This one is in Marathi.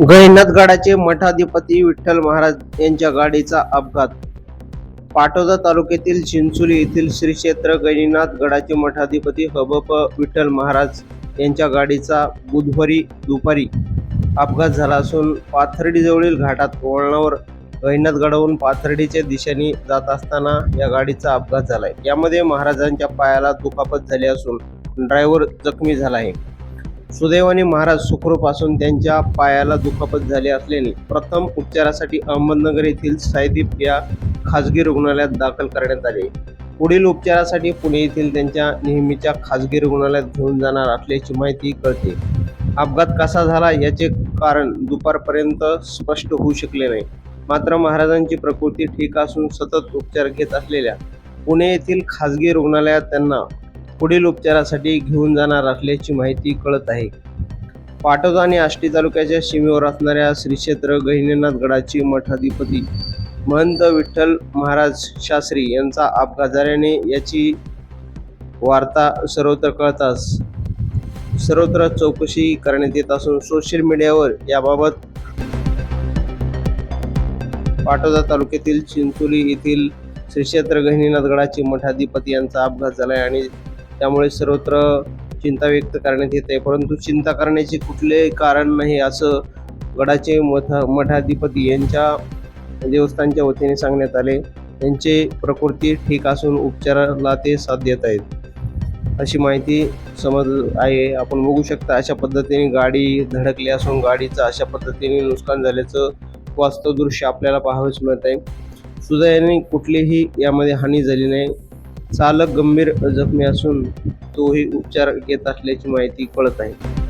गैनाथगडाचे मठाधिपती विठ्ठल महाराज यांच्या गाडीचा अपघात. पाटोदा तालुक्यातील चिंचोली येथील श्री क्षेत्र गैनीनाथ गडाचे मठाधिपती हबप विठ्ठल महाराज यांच्या गाडीचा बुधवारी दुपारी अपघात झाला असून पाथर्डीजवळील घाटात वळणावर गहिनाथगडाहून पाथर्डीच्या दिशेने जात असताना या गाडीचा अपघात झाला आहे यामध्ये महाराजांच्या पायाला दुखापत झाली असून ड्रायव्हर जखमी झाला आहे. सुदैवाने महाराज सुखरूप असून त्यांच्या पायाला दुखापत झाली असल्याने प्रथम उपचारासाठी अहमदनगर येथील सायदीप या खाजगी रुग्णालयात दाखल करण्यात आले. पुढील उपचारासाठी पुणे येथील त्यांच्या नेहमीच्या खाजगी रुग्णालयात घेऊन जाणार असल्याची माहिती कळते. अपघात कसा झाला याचे कारण दुपारपर्यंत स्पष्ट होऊ शकले नाही. मात्र महाराजांची प्रकृती ठीक असून सतत उपचार घेत असलेल्या पुणे येथील खाजगी रुग्णालयात त्यांना पुढील उपचारासाठी घेऊन जाणार असल्याची माहिती कळत आहे. पाटोदा आणि आष्टी तालुक्याच्या सीमेवर असणाऱ्या श्री क्षेत्र गहिनीनाथ मठाधिपती महंत विठ्ठल महाराज शास्त्री यांचा अपघात झाल्याने याची वार्ता सर्वत्र कळताच. सर्वत्र चौकशी करण्यात येत असून सोशल मीडियावर याबाबत पाटोदा तालुक्यातील चिंचोली येथील श्री क्षेत्र गहिनीनाथ गडाचे मठाधिपती यांचा अपघात झाला आहे आणि त्यामुळे सर्वत्र चिंता व्यक्त करण्यात येत. आहे परंतु चिंता करण्याचे कुठले कारण नाही असं गडाचे मठ मठाधिपती यांच्या देवस्थानच्या वतीने सांगण्यात आले. त्यांचे प्रकृती ठीक असून उपचाराला ते साथ देत आहेत. अशी माहिती समज आहे. आपण बघू शकता अशा पद्धतीने गाडी धडकली असून गाडीचं अशा पद्धतीने नुकसान झाल्याचं वास्तव दृश्य आपल्याला पाहावंच मिळत आहे. सुदैवाने कुठलीही यामध्ये हानी झाली नाही. चालक गंभीर जखमी असून तोही उपचार घेत असल्याची माहिती कळत आहे.